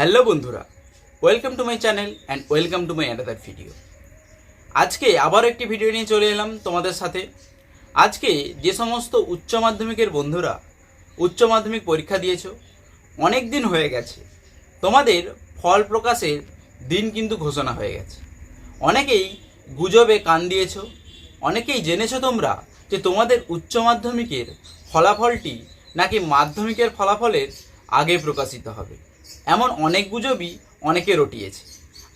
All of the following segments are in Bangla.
হ্যালো বন্ধুরা welcome to my channel and welcome to my another video আজকে আবার একটি ভিডিও নিয়ে চলে এলাম তোমাদের সাথে। আজকে যে সমস্ত উচ্চ মাধ্যমিকের বন্ধুরা উচ্চ মাধ্যমিক পরীক্ষা দিয়েছ, অনেক দিন হয়ে গেছে। তোমাদের ফল প্রকাশের দিন কিন্তু ঘোষণা হয়ে গেছে। অনেকেই গুজবে কান দিয়েছ, অনেকেই জেনেছো তোমরা যে তোমাদের উচ্চ মাধ্যমিকের ফলাফলটি নাকি মাধ্যমিকের ফলাফলের আগে প্রকাশিত হবে। এমন অনেক গুজবই অনেকে রটিয়েছে।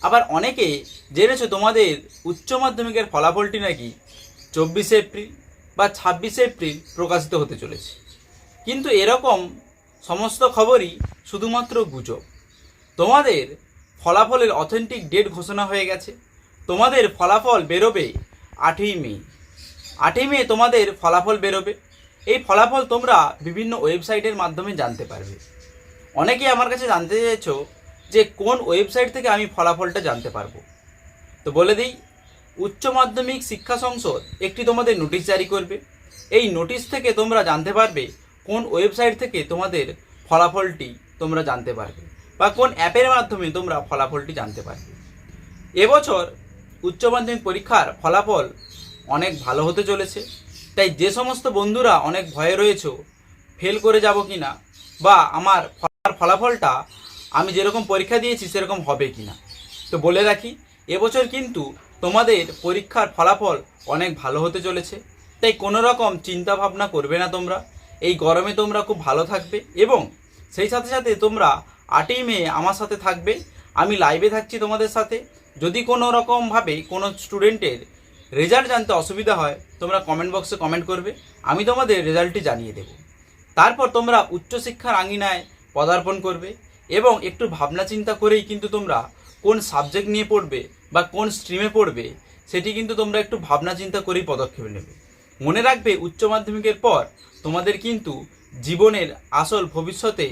আবার অনেকে জেনেছো তোমাদের উচ্চ মাধ্যমিকের ফলাফলটি নাকি চব্বিশে এপ্রিল বা ছাব্বিশে এপ্রিল প্রকাশিত হতে চলেছে। কিন্তু এরকম সমস্ত খবরই শুধুমাত্র গুজব। তোমাদের ফলাফলের অথেন্টিক ডেট ঘোষণা হয়ে গেছে। তোমাদের ফলাফল বেরোবে আটই মে। আটই মে তোমাদের ফলাফল বেরোবে। এই ফলাফল তোমরা বিভিন্ন ওয়েবসাইটের মাধ্যমে জানতে পারবে। অনেকে আমার কাছে জানতে চেয়েছো যে কোন ওয়েবসাইট থেকে আমি ফলাফলটা জানতে পারব। তো বলে দিই, উচ্চ মাধ্যমিক শিক্ষা সংসদ একটি তোমাদের নোটিশ জারি করবে। এই নোটিশ থেকে তোমরা জানতে পারবে কোন ওয়েবসাইট থেকে তোমাদের ফলাফলটি তোমরা জানতে পারবে বা কোন অ্যাপের মাধ্যমে তোমরা ফলাফলটি জানতে পারবে। এবছর উচ্চ মাধ্যমিক পরীক্ষার ফলাফল অনেক ভালো হতে চলেছে। তাই যে সমস্ত বন্ধুরা অনেক ভয়ে রয়েছো, ফেল করে যাব কি না বা আমার ফলার ফলাফলটা আমি যেরকম পরীক্ষা দিয়েছি সেরকম হবে কি না তো বলে রাখি, এবছর কিন্তু তোমাদের পরীক্ষার ফলাফল অনেক ভালো হতে চলেছে। তাই কোনো রকম চিন্তা ভাবনা করবে না তোমরা। এই গরমে তোমরা খুব ভালো থাকবে এবং সেই সাথে সাথে তোমরা আটই মে আমার সাথে থাকবে। আমি লাইভে থাকছি তোমাদের সাথে। যদি কোনো রকমভাবে কোনো স্টুডেন্টের রেজাল্ট জানতে অসুবিধা হয়, তোমরা কমেন্ট বক্সে কমেন্ট করবে। আমি তোমাদের রেজাল্টটি জানিয়ে দেব। তারপর তোমরা উচ্চশিক্ষার আঙিনায় পদার্পণ করবে এবং একটু ভাবনা চিন্তা করেই কিন্তু তোমরা কোন সাবজেক্ট নিয়ে পড়বে বা কোন স্ট্রিমে পড়বে, সেটি কিন্তু তোমরা একটু ভাবনা চিন্তা করেই পদক্ষেপ নেবে। মনে রাখবে, উচ্চ মাধ্যমিকের পর তোমাদের কিন্তু জীবনের আসল ভবিষ্যতে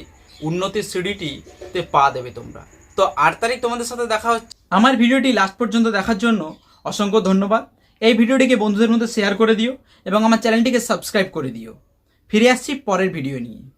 উন্নতির সিঁড়িটিতে পা দেবে তোমরা। তো আট তারিখ তোমাদের সাথে দেখা হচ্ছে। আমার ভিডিওটি লাস্ট পর্যন্ত দেখার জন্য অসংখ্য ধন্যবাদ। এই ভিডিওটিকে বন্ধুদের মধ্যে শেয়ার করে দিও এবং আমার চ্যানেলটিকে সাবস্ক্রাইব করে দিও। ফিরে আসছি পরের ভিডিও নিয়ে।